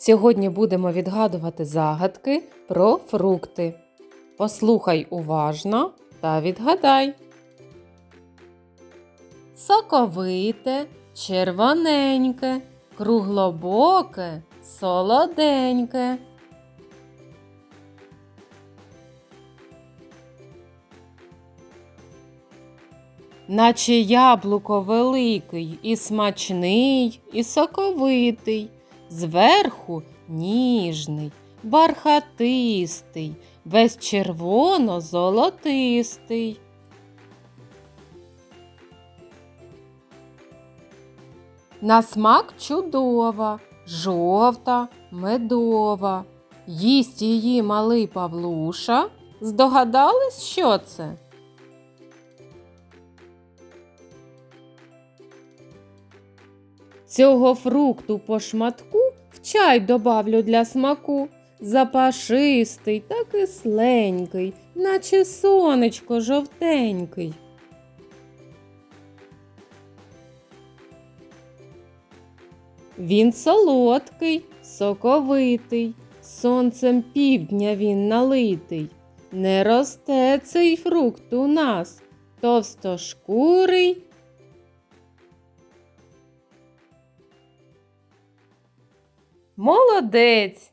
Сьогодні будемо відгадувати загадки про фрукти. Послухай уважно та відгадай. Соковите, червоненьке, круглобоке, солоденьке. Наче яблуко великий і смачний, і соковитий, зверху ніжний, бархатистий, весь червоно-золотистий. На смак чудова, жовта, медова. Їсть її малий Павлуша. Здогадались, що це? Цього фрукту по шматку в чай добавлю для смаку. Запашистий та кисленький, наче сонечко жовтенький. Він солодкий, соковитий, сонцем півдня він налитий. Не росте цей фрукт у нас, товстошкурий. Молодець!